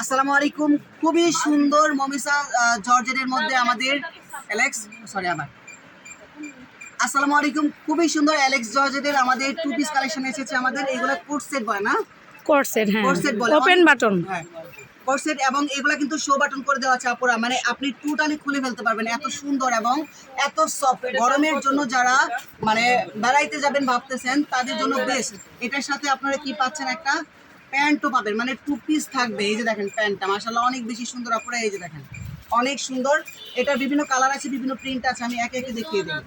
আসসালামু আলাইকুম। খুবই সুন্দর মমিসা জর্জেটের মধ্যে আমাদের অ্যালেক্স সরি আবার। আসসালামু আলাইকুম। খুবই সুন্দর অ্যালেক্স জর্জেটের আমাদের টু পিস কালেকশন এসেছে আমাদের। এগুলো কোট সেট বলে না? কোর্সেট হ্যাঁ। কোট সেট বলে ওপেন বাটন হ্যাঁ। কোট সেট এবং এগুলো কিন্তু শো বাটন করে দেওয়া আছে আপুরা। মানে আপনি টোটালি খুলে ফেলতে পারবেন। এত সুন্দর এবং এত সফট গরমের জন্য যারা মানে বেড়াইতে যাবেন ভাবতেছেন তাদের জন্য বেস্ট এটার সাথে আপনারা কি পাচ্ছেন একটা প্যান্টও পাবেন মানে টু পিস থাকবে, এই যে দেখেন প্যান্টটা মাসাল্লাহ অনেক বেশি সুন্দর আপুরা, এই যে দেখেন, অনেক সুন্দর। এটার বিভিন্ন কালার আছে, বিভিন্ন প্রিন্ট আছে, আমি একে একে দেখিয়ে দিই।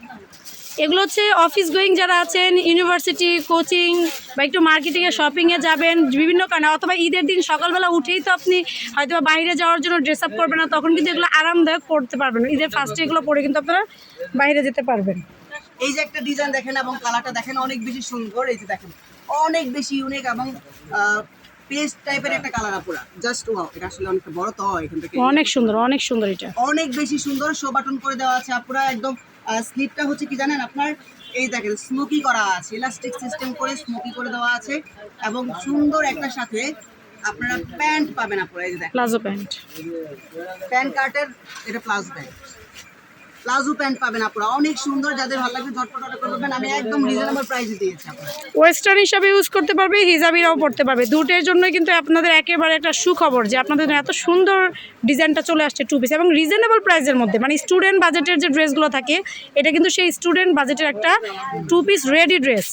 এগুলো হচ্ছে অফিস গোয়িং যারা আছেন ইউনিভার্সিটি কোচিং বা একটু মার্কেটিংয়ে শপিংয়ে যাবেন, বিভিন্ন কারণে, অথবা ঈদের দিন সকালবেলা উঠেই তো আপনি হয়তো বাইরে যাওয়ার জন্য ড্রেস আপ করবেন না, তখন কিন্তু এগুলো আরামদায়ক পড়তে পারবেন। ঈদের ফার্স্টে এগুলো পরে কিন্তু আপনারা বাইরে যেতে পারবেন। এই যে একটা ডিজাইন দেখেন এবং কালারটা দেখেন অনেক বেশি সুন্দর। এই যে দেখেন অনেক বেশি ইউনিক এবং পেস্ট টাইপের একটা কালার আপুরা। জাস্ট ওয়াও এটা আসলে অনেকটা বড় তো এখান থেকে। অনেক সুন্দর অনেক সুন্দর এটা। অনেক বেশি সুন্দর শো বাটন করে দেওয়া আছে আপুরা। একদম স্লিপটা হচ্ছে কি জানেন আপনার এই দেখেন স্মোকি করা আছে ইলাস্টিক সিস্টেম করে স্মোকি করে দেওয়া আছে। এবং সুন্দর একটা সাথে আপনারা প্যান্ট পাবেন আপনারা এই যে দেখেন। প্লাজো প্যান্ট প্যান্ট কার্টের এটা প্লাজো প্যান্ট প্লাজো প্যান্ট পাবেন আপনারা। অনেক সুন্দর, যাদের ভালো লাগবে ঝটপট অর্ডার করবেন আমি একদম রিজনেবল প্রাইসে দিয়েছি ওয়েস্টার্ন হিসাবে ইউজ করতে পারবে, হিজাবিরাও পড়তে পারবে। দুটোর জন্যই কিন্তু আপনাদের একেবারে একটা সুখবর যে আপনাদের এত সুন্দর ডিজাইনটা চলে আসছে টু পিস এবং রিজনেবল প্রাইসের মধ্যে মানে স্টুডেন্ট বাজেটের যে ড্রেসগুলো থাকে, এটা কিন্তু সেই স্টুডেন্ট বাজেটের একটা টু পিস রেডি ড্রেস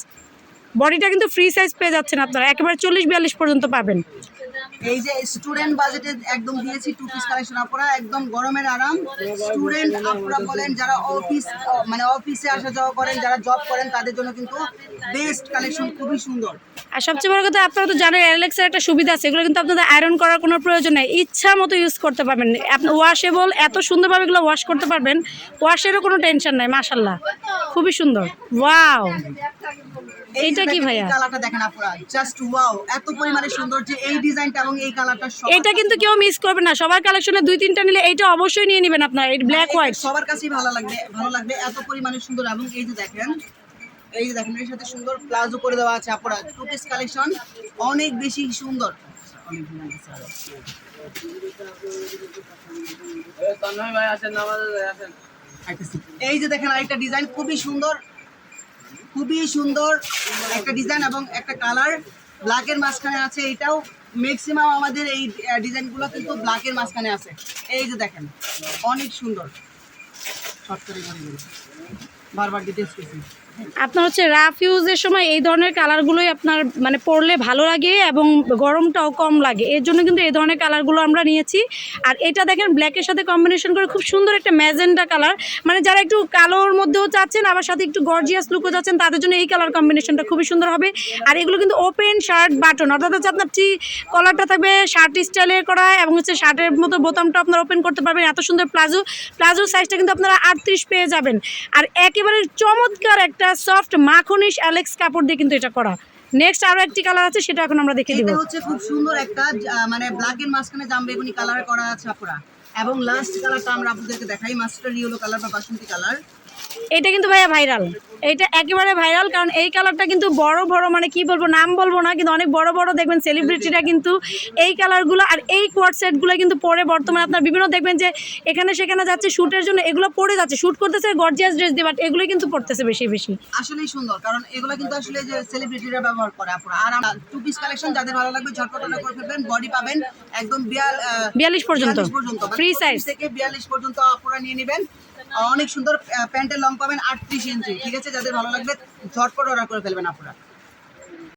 বডিটা কিন্তু ফ্রি সাইজ পেয়ে যাচ্ছেন আপনারা। একেবারে চল্লিশ বিয়াল্লিশ পর্যন্ত পাবেন। এই যে স্টুডেন্ট বাজেটে একদম দিয়েছি টু পিস কালেকশন আপনারা একদম গরমের আরাম। স্টুডেন্ট আপনারা বলেন, যারা অফিস মানে অফিসে আসা যাওয়া করেন, যারা জব করেন, তাদের জন্য কিন্তু বেস্ট কালেকশন খুবই সুন্দর। আর সবচেয়ে বড় কথা, আপনারা তো জানেন অ্যালেক্সের একটা সুবিধা আছে, এগুলো কিন্তু আপনাদের আয়রন করার কোনো প্রয়োজন নেই। ইচ্ছা মতো ইউজ করতে পারবেন। আপনি ওয়াশেবল এত সুন্দরভাবে এগুলো ওয়াশ করতে পারবেন ওয়াশেরও কোনো টেনশন নাই মাশাল্লাহ খুবই সুন্দর। ওয়াও এইটা কি ভাইয়া? কালারটা দেখেন আপনারা জাস্ট ওয়াও এত পরিমাণে সুন্দর যে এই ডিজাইনটা এবং এই কালারটা এটা কিন্তু কেউ মিস করবে না সবার কালেকশনে দুই তিনটা নিলে এইটা অবশ্যই নিয়ে নেবেন আপনারা এই ব্ল্যাক হোয়াইট সবার কাছেই ভালো লাগবে ভালো লাগবে এত পরিমাণে সুন্দর এবং এই যে দেখেন এই যে দেখেন এর সাথে সুন্দর প্লাজো করে দেওয়া আছে আপনারা টু পিস কালেকশন অনেক বেশি সুন্দর। এই যে দেখেন আরেকটা ডিজাইন খুবই সুন্দর খুবই সুন্দর একটা ডিজাইন এবং একটা কালার ব্ল্যাকের মাঝখানে আছে এটাও। ম্যাক্সিমাম আমাদের এই ডিজাইনগুলো কিন্তু ব্ল্যাকের মাঝখানে আছে। এই যে দেখেন, অনেক সুন্দর। আপনার হচ্ছে রাফ ইউজের সময় এই ধরনের কালারগুলোই আপনার মানে পরলে ভালো লাগে এবং গরমটাও কম লাগে। এর জন্য কিন্তু এই ধরনের কালারগুলো আমরা নিয়েছি। আর এটা দেখেন ব্ল্যাকের সাথে কম্বিনেশন করে খুব সুন্দর একটা ম্যাজেন্ডা কালার মানে যারা একটু কালোর মধ্যেও চাচ্ছেন, আবার সাথে একটু গর্জিয়াস লুকও চাচ্ছেন, তাদের জন্য এই কালার কম্বিনেশনটা খুবই সুন্দর হবে। আর এগুলো কিন্তু ওপেন শার্ট বাটন অর্থাৎ হচ্ছে আপনার টি কলারটা থাকবে শার্ট স্টাইলের করা এবং হচ্ছে শার্টের মতো বোতামটা আপনারা ওপেন করতে পারবেন। এত সুন্দর প্লাজো প্লাজো সাইজটা কিন্তু আপনারা আটত্রিশ পেয়ে যাবেন। আর একেবারে চমৎকার একটা সফট মাখনিশ অ্যালেক্স কাপড় দিয়ে কিন্তু এটা করা। নেক্সট আরও একটি কালার আছে সেটা এখন আমরা দেখে দিব। এটা হচ্ছে খুব সুন্দর একটা মানে ব্ল্যাকের মাঝখানে জাম বেগুনি কালার করা আছে আপুরা। এবং লাস্ট কালারটা আমরা আপনাদেরকে দেখাই মাস্টার ইয়েলো কালার বা বাসন্তী কালার এটা কিন্তু ভাইয়া ভাইরাল এটা একেবারে ভাইরাল কারণ এই কালারটা কিন্তু বড় বড় মানে কি বলব নাম বলব না কিন্তু অনেক বড় বড় দেখবেন সেলিব্রিটিরা কিন্তু এই কালারগুলো আর এই কোয়ার সেটগুলো কিন্তু পরে বর্তমানে আপনার বিভিন্ন দেখবেন যে এখানে সেখানে যাচ্ছে শ্যুটের জন্য এগুলো পরে যাচ্ছে। শ্যুট করতেছে গর্জিয়াস ড্রেস দিয়ে বাট এগুলোই কিন্তু পড়তেছে বেশি বেশি। আসলেই সুন্দর কারণ এগুলো কিন্তু আসলে যে সেলিব্রিটিরা ব্যবহার করে আপনার আর টু পিস কালেকশন যাদের ভালো লাগবে ঝটপট অর্ডার করে ফেলবেন বডি পাবেন একদম বিয়াল বিয়াল্লিশ পর্যন্ত। মানে ফ্রি সাইজ থেকে বিয়াল্লিশ পর্যন্ত আপনারা নিয়ে নেবেন। অনেক সুন্দর প্যান্টের লং পাবেন আটত্রিশ ইঞ্চি ঠিক আছে? যাদের ভালো লাগবে ঝটপট অর্ডার করে ফেলবেন আপুরা